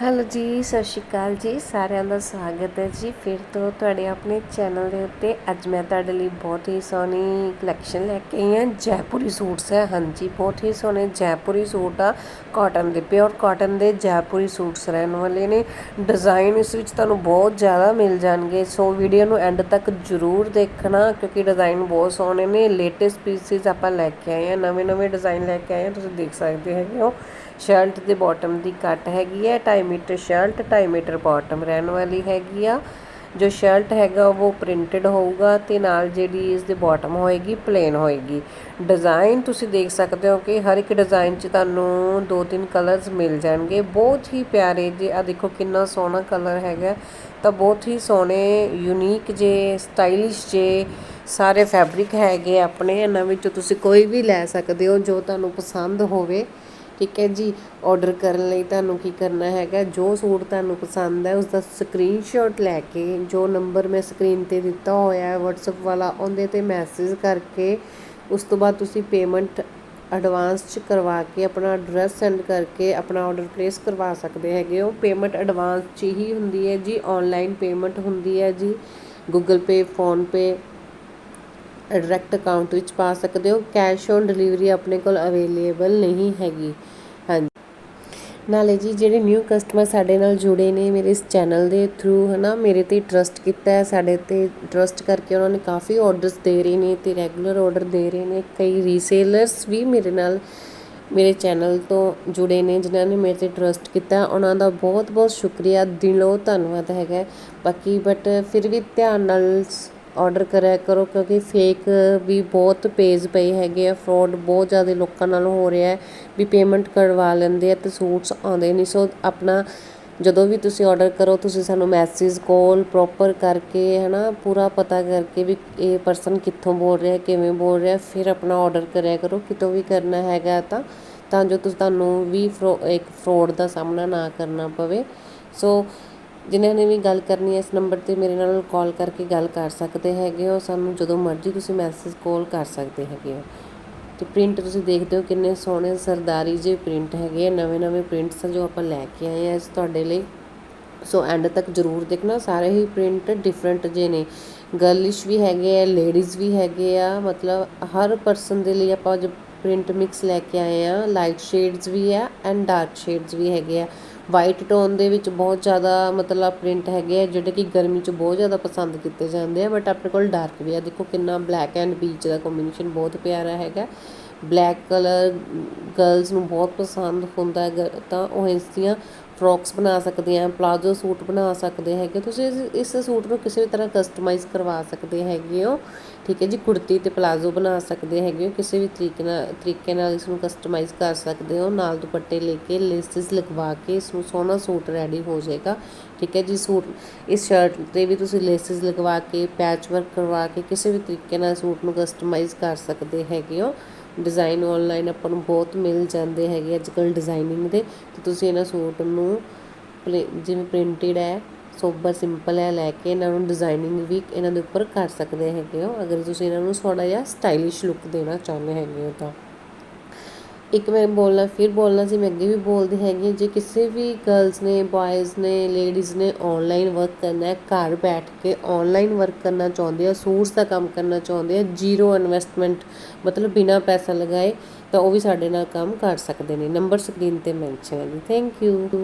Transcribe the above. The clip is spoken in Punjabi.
ਹੈਲੋ ਜੀ, ਸਤਿ ਸ਼੍ਰੀ ਅਕਾਲ ਜੀ। ਸਾਰਿਆਂ ਦਾ ਸਵਾਗਤ ਹੈ ਜੀ। ਫਿਰ ਤੋਂ ਤੁਹਾਡੇ ਆਪਣੇ ਚੈਨਲ ਦੇ ਉੱਤੇ ਅੱਜ ਮੈਂ ਤੁਹਾਡੇ ਲਈ ਬਹੁਤ ਹੀ ਸੋਹਣੀ ਕਲੈਕਸ਼ਨ ਲੈ ਕੇ ਆਈ ਹਾਂ। ਜੈਪੁਰੀ ਸੂਟਸ ਹੈ। ਹਾਂਜੀ, ਬਹੁਤ ਹੀ ਸੋਹਣੇ ਜੈਪੁਰੀ ਸੂਟ ਆ। ਕਾਟਨ ਦੇ ਪਿਓਰ ਕਾਟਨ ਦੇ ਜੈਪੁਰੀ ਸੂਟਸ ਰਹਿਣ ਵਾਲੇ ਨੇ। ਡਿਜ਼ਾਈਨ ਇਸ ਵਿੱਚ ਤੁਹਾਨੂੰ ਬਹੁਤ ਜ਼ਿਆਦਾ ਮਿਲ ਜਾਣਗੇ। ਸੋ ਵੀਡੀਓ ਨੂੰ ਐਂਡ ਤੱਕ ਜ਼ਰੂਰ ਦੇਖਣਾ, ਕਿਉਂਕਿ ਡਿਜ਼ਾਈਨ ਬਹੁਤ ਸੋਹਣੇ ਨੇ। ਲੇਟੈਸਟ ਪੀਸਿਸ ਆਪਾਂ ਲੈ ਕੇ ਆਏ ਹਾਂ। ਨਵੇਂ ਨਵੇਂ ਡਿਜ਼ਾਈਨ ਲੈ ਕੇ ਆਏ ਹਾਂ। ਤੁਸੀਂ ਦੇਖ ਸਕਦੇ ਹੈਗੇ ਹੋ। ਸ਼ਰਟ ਦੇ ਬਾਟਮ ਦੀ ਕੱਟ ਹੈਗੀ ਹੈ 2.5 ਮੀਟਰ ਸ਼ਰਟ 2.5 ਮੀਟਰ ਬਾਟਮ ਰਹਿਣ ਵਾਲੀ ਹੈਗੀ ਆ। ਜੋ ਸ਼ਰਟ ਹੈਗਾ ਉਹ ਪ੍ਰਿੰਟਡ ਹੋਊਗਾ ਤੇ ਨਾਲ ਜਿਹੜੀ ਇਸ ਦੇ ਬਾਟਮ ਹੋਏਗੀ ਪਲੇਨ ਹੋਏਗੀ। ਡਿਜ਼ਾਈਨ ਤੁਸੀਂ ਦੇਖ ਸਕਦੇ ਹੋ ਕਿ ਹਰ ਇੱਕ ਡਿਜ਼ਾਈਨ 'ਚ ਤੁਹਾਨੂੰ ਦੋ ਤਿੰਨ ਕਲਰਸ ਮਿਲ ਜਾਣਗੇ। ਬਹੁਤ ਹੀ ਪਿਆਰੇ ਜੇ ਆ ਦੇਖੋ ਕਿੰਨਾ ਸੋਹਣਾ ਕਲਰ ਹੈਗਾ। ਤਾਂ ਬਹੁਤ ਹੀ ਸੋਹਣੇ ਯੂਨੀਕ ਜੇ ਸਟਾਈਲਿਸ਼ ਜੇ ਸਾਰੇ ਫੈਬਰਿਕ ਹੈਗੇ ਆਪਣੇ। ਇਹਨਾਂ ਵਿੱਚੋਂ ਤੁਸੀਂ ਕੋਈ ਵੀ ਲੈ ਸਕਦੇ ਹੋ ਜੋ ਤੁਹਾਨੂੰ ਪਸੰਦ ਹੋਵੇ। ਠੀਕ ਹੈ ਜੀ? ਔਡਰ ਕਰਨ ਲਈ ਤੁਹਾਨੂੰ ਕੀ ਕਰਨਾ ਹੈਗਾ? ਜੋ ਸੂਟ ਤੁਹਾਨੂੰ ਪਸੰਦ ਹੈ ਉਸ ਦਾ ਸਕਰੀਨਸ਼ਾਟ ਲੈ ਕੇ, ਜੋ ਨੰਬਰ ਮੈਂ ਸਕਰੀਨ ਤੇ ਦਿੱਤਾ ਹੋਇਆ ਹੈ, WhatsApp ਵਾਲਾ, ਉਹਦੇ ਤੇ ਮੈਸੇਜ ਕਰਕੇ, ਉਸ ਤੋਂ ਬਾਅਦ ਤੁਸੀਂ ਪੇਮੈਂਟ ਐਡਵਾਂਸ ਚ ਕਰਵਾ ਕੇ, ਆਪਣਾ ਐਡਰੈਸ ਸੈਂਡ ਕਰਕੇ, ਆਪਣਾ ਆਰਡਰ ਪਲੇਸ ਕਰਵਾ ਸਕਦੇ ਹੈਗੇ ਹੋ। ਪੇਮੈਂਟ ਐਡਵਾਂਸ ਚ ਹੀ ਹੁੰਦੀ ਹੈ ਜੀ ਆਨਲਾਈਨ ਪੇਮੈਂਟ ਹੁੰਦੀ ਹੈ ਜੀ। Google Pay phone Pay direct account ਵਿੱਚ ਪਾ ਸਕਦੇ ਹੋ। ਕੈਸ਼ ਔਨ ਡਿਲੀਵਰੀ ਆਪਣੇ ਕੋਲ ਅਵੇਲੇਬਲ ਨਹੀਂ ਹੈਗੀ। ਹਾਂਜੀ। ਨਾਲੇ ਜੀ, ਜਿਹੜੇ ਨਿਊ ਕਸਟਮਰ ਸਾਡੇ ਨਾਲ ਜੁੜੇ ਨੇ ਮੇਰੇ ਇਸ ਚੈਨਲ ਦੇ ਥਰੂ ਹਨਾ, ਮੇਰੇ ਤੇ ਟਰਸਟ ਕੀਤਾ ਹੈ, ਸਾਡੇ ਤੇ ਟਰਸਟ ਕਰਕੇ ਉਹਨਾਂ ਨੇ ਕਾਫੀ ਆਰਡਰਸ ਦੇ ਰਹੇ ਨੇ ਤੇ ਰੈਗੂਲਰ ਆਰਡਰ ਦੇ ਰਹੇ ਨੇ। ਕਈ ਰੀਸੇਲਰਸ ਵੀ ਮੇਰੇ ਨਾਲ ਮੇਰੇ ਚੈਨਲ ਤੋਂ ਜੁੜੇ ਨੇ, ਜਿਨ੍ਹਾਂ ਨੇ ਮੇਰੇ ਤੇ ਟਰਸਟ ਕੀਤਾ ਉਹਨਾਂ ਦਾ ਬਹੁਤ ਬਹੁਤ ਸ਼ੁਕਰੀਆ। ਦਿਲੋਂ ਧੰਨਵਾਦ ਹੈਗਾ ਬਾਕੀ ਬਟ ਫਿਰ ਵੀ ਧਿਆਨ ਨਾਲ ਔਡਰ ਕਰਿਆ ਕਰੋ ਕਿਉਂਕਿ ਫੇਕ ਵੀ ਬਹੁਤ ਪੇਜ ਪਏ ਹੈਗੇ ਆ ਫਰੋਡ ਬਹੁਤ ਜ਼ਿਆਦਾ ਲੋਕਾਂ ਨਾਲ ਹੋ ਰਿਹਾ ਵੀ ਪੇਮੈਂਟ ਕਰਵਾ ਲੈਂਦੇ ਆ ਅਤੇ ਸੂਟਸ ਆਉਂਦੇ ਨਹੀਂ। ਸੋ ਆਪਣਾ ਜਦੋਂ ਵੀ ਤੁਸੀਂ ਔਡਰ ਕਰੋ, ਤੁਸੀਂ ਸਾਨੂੰ ਮੈਸੇਜ ਕੋਲ ਪ੍ਰੋਪਰ ਕਰਕੇ ਹੈ ਨਾ ਪੂਰਾ ਪਤਾ ਕਰਕੇ ਵੀ ਇਹ ਪਰਸਨ ਕਿੱਥੋਂ ਬੋਲ ਰਿਹਾ, ਕਿਵੇਂ ਬੋਲ ਰਿਹਾ, ਫਿਰ ਆਪਣਾ ਔਡਰ ਕਰਿਆ ਕਰੋ। ਕਿਤੋਂ ਵੀ ਕਰਨਾ ਹੈਗਾ ਤਾਂ ਤਾਂ ਜੋ ਤੁਹਾਨੂੰ ਵੀ ਇੱਕ ਫਰੋਡ ਦਾ ਸਾਹਮਣਾ ਨਾ ਕਰਨਾ ਪਵੇ। ਸੋ ਜਿਨ੍ਹਾਂ ਨੇ ਵੀ ਗੱਲ ਕਰਨੀ ਹੈ, ਇਸ ਨੰਬਰ ਤੇ ਮੇਰੇ ਨਾਲ ਕਾਲ ਕਰਕੇ ਗੱਲ ਕਰ ਸਕਦੇ ਹੈਗੇ ਹੋ। ਸਾਨੂੰ ਜਦੋਂ ਮਰਜ਼ੀ ਤੁਸੀਂ ਮੈਸੇਜ ਕਾਲ ਕਰ ਸਕਦੇ ਹੈਗੇ ਹੋ। ਅਤੇ ਪ੍ਰਿੰਟ ਤੁਸੀਂ ਦੇਖਦੇ ਹੋ ਕਿੰਨੇ ਸੋਹਣੇ ਸਰਦਾਰੀ ਜਿਹੇ ਪ੍ਰਿੰਟ ਹੈਗੇ ਆ ਨਵੇਂ ਨਵੇਂ ਪ੍ਰਿੰਟਸ ਜੋ ਆਪਾਂ ਲੈ ਕੇ ਆਏ ਆ। ਇਸ ਤੁਹਾਡੇ ਲਈ ਸੋ ਐਂਡ ਤੱਕ ਜ਼ਰੂਰ ਦੇਖਣਾ। ਸਾਰੇ ਹੀ ਪ੍ਰਿੰਟ ਡਿਫਰੈਂਟ ਜੇ ਨੇ। ਗਰਲਿਸ਼ ਵੀ ਹੈਗੇ ਆ ਲੇਡੀਜ਼ ਵੀ ਹੈਗੇ ਆ। ਮਤਲਬ ਹਰ ਪਰਸਨ ਦੇ ਲਈ ਆਪਾਂ ਜੋ ਪ੍ਰਿੰਟ ਮਿਕਸ ਲੈ ਕੇ ਆਏ ਆ। ਲਾਈਟ ਸ਼ੇਡਸ ਵੀ ਆ ਐਂਡ ਡਾਰਕ ਸ਼ੇਡਸ ਵੀ ਹੈਗੇ ਆ। ਵਾਈਟ ਟੋਨ ਦੇ ਵਿੱਚ ਬਹੁਤ ਜ਼ਿਆਦਾ ਮਤਲਬ ਪ੍ਰਿੰਟ ਹੈਗੇ ਆ, ਜਿਹੜੇ ਕਿ ਗਰਮੀ 'ਚ ਬਹੁਤ ਜ਼ਿਆਦਾ ਪਸੰਦ ਕੀਤੇ ਜਾਂਦੇ ਆ ਬਟ ਆਪਣੇ ਕੋਲ ਡਾਰਕ ਵੀ ਆ। ਦੇਖੋ ਕਿੰਨਾ ਬਲੈਕ ਐਂਡ ਬੀਚ ਦਾ ਕੰਬੀਨੇਸ਼ਨ ਬਹੁਤ ਪਿਆਰਾ ਹੈਗਾ। ਬਲੈਕ ਕਲਰ ਗਰਲਜ਼ ਨੂੰ ਬਹੁਤ ਪਸੰਦ ਹੁੰਦਾ ਹੈ ਤਾਂ ਉਹ ਇਸ ਦੀਆਂ ਫਰੋਕਸ ਬਣਾ ਸਕਦੇ ਆ, ਪਲਾਜ਼ੋ ਸੂਟ ਬਣਾ ਸਕਦੇ ਹੈਗੇ। ਤੁਸੀਂ ਇਸ ਸੂਟ ਨੂੰ ਕਿਸੇ ਵੀ ਤਰ੍ਹਾਂ ਕਸਟਮਾਈਜ਼ ਕਰਵਾ ਸਕਦੇ ਹੈਗੇ ਹੋ। ਠੀਕ ਹੈ ਜੀ, ਕੁੜਤੀ ਤੇ ਪਲਾਜ਼ੋ ਬਣਾ ਸਕਦੇ ਹੈਗੇ ਹੋ। ਕਿਸੇ ਵੀ ਤਰੀਕੇ ਨਾਲ ਤਰੀਕੇ ਨਾਲ ਇਸ ਨੂੰ ਕਸਟਮਾਈਜ਼ ਕਰ ਸਕਦੇ ਹੋ। ਨਾਲ ਦੁਪੱਟੇ ਲੈ ਕੇ, ਲੇਸਿਸ ਲਗਵਾ ਕੇ ਇਸ ਨੂੰ ਸੋਹਣਾ ਸੂਟ ਰੈਡੀ ਹੋ ਜਾਏਗਾ। ਠੀਕ ਹੈ ਜੀ, ਸੂਟ, ਇਸ ਸ਼ਰਟ ਤੇ ਵੀ ਤੁਸੀਂ ਲੇਸਿਸ ਲਗਵਾ ਕੇ ਪੈਚ ਵਰਕ ਕਰਵਾ ਕੇ, ਕਿਸੇ ਵੀ ਤਰੀਕੇ ਨਾਲ ਸੂਟ ਨੂੰ ਕਸਟਮਾਈਜ਼ ਕਰ ਸਕਦੇ ਹੈਗੇ ਹੋ। ਡਿਜ਼ਾਈਨ ਆਨਲਾਈਨ ਆਪਾਂ ਨੂੰ ਬਹੁਤ ਮਿਲ ਜਾਂਦੇ ਹੈਗੇ ਅੱਜ ਕੱਲ ਡਿਜ਼ਾਈਨਿੰਗ ਦੇ। ਤੇ ਤੁਸੀਂ ਇਹਨਾਂ ਸੂਟ ਨੂੰ ਜਿਵੇਂ ਪ੍ਰਿੰਟਡ ਹੈ ਸੋਬਰ ਸਿੰਪਲ ਹੈ, ਲੈ ਕੇ ਇਹਨਾਂ ਨੂੰ ਡਿਜ਼ਾਈਨਿੰਗ ਵੀ ਇਹਨਾਂ ਦੇ ਉੱਪਰ ਕਰ ਸਕਦੇ ਹੈਗੇ ਹੋ। ਅਗਰ ਤੁਸੀਂ ਇਹਨਾਂ ਨੂੰ ਥੋੜਾ ਜਿਹਾ ਸਟਾਈਲਿਸ਼ ਲੁੱਕ ਦੇਣਾ ਚਾਹੁੰਦੇ ਹੈਗੇ ਹੋ ਤਾਂ। ਇੱਕ ਮੈਂ ਬੋਲਣਾ, ਫਿਰ ਬੋਲਣਾ ਸੀ, ਮੈਂ ਅੱਗੇ ਵੀ ਬੋਲਦੀ ਹੈਗੀ ਜੇ ਕਿਸੇ ਵੀ ਗਰਲਸ ਨੇ ਬॉयਜ਼ ਨੇ ਲੇਡੀਜ਼ ਨੇ ਔਨਲਾਈਨ ਵਰਕ ਕਰਨਾ ਹੈ, ਘਰ ਬੈਠ ਕੇ ਔਨਲਾਈਨ ਵਰਕ ਕਰਨਾ ਚਾਹੁੰਦੇ ਆ ਸੂਟਸ ਦਾ ਕੰਮ ਕਰਨਾ ਚਾਹੁੰਦੇ ਆ ਜ਼ੀਰੋ ਇਨਵੈਸਟਮੈਂਟ ਮਤਲਬ ਬਿਨਾ ਪੈਸਾ ਲਗਾਏ, ਤਾਂ ਉਹ ਵੀ ਸਾਡੇ ਨਾਲ ਕੰਮ ਕਰ ਸਕਦੇ ਨੇ। ਨੰਬਰ ਸਕਰੀਨ ਤੇ ਮੈਂਸ਼ਨ ਹੈ ਜੀ। Thank you